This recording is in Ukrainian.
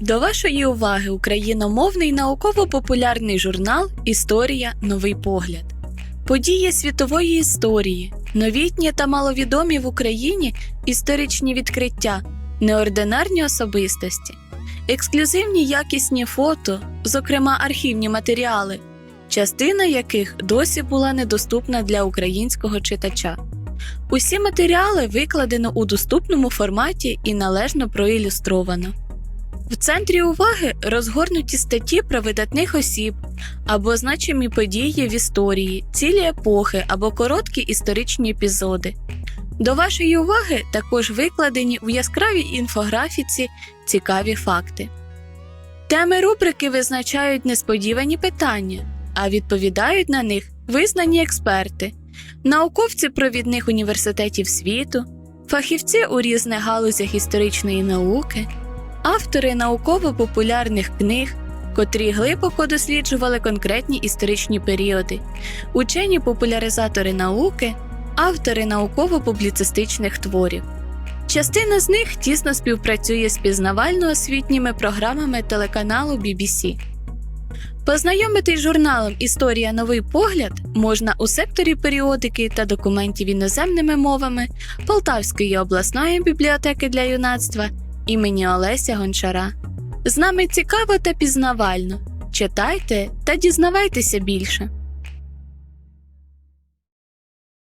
До вашої уваги україномовний науково-популярний журнал Історія Новий погляд. Події світової історії, новітні та маловідомі в Україні історичні відкриття, неординарні особистості, ексклюзивні якісні фото, зокрема архівні матеріали, частина яких досі була недоступна для українського читача. Усі матеріали викладено у доступному форматі і належно проілюстровано. В центрі уваги розгорнуті статті про видатних осіб або значимі події в історії, цілі епохи або короткі історичні епізоди. До вашої уваги також викладені у яскравій інфографіці цікаві факти. Теми рубрики визначають несподівані питання, а відповідають на них визнані експерти, науковці провідних університетів світу, фахівці у різних галузях історичної науки автори науково-популярних книг, котрі глибоко досліджували конкретні історичні періоди, учені популяризатори науки, автори науково-публіцистичних творів. Частина з них тісно співпрацює з пізнавально-освітніми програмами телеканалу BBC. Познайомитись з журналом Історія Новий погляд можна у секторі періодики та документів іноземними мовами Полтавської обласної бібліотеки для юнацтва імені Олеся Гончара. З нами цікаво та пізнавально. Читайте та дізнавайтеся більше.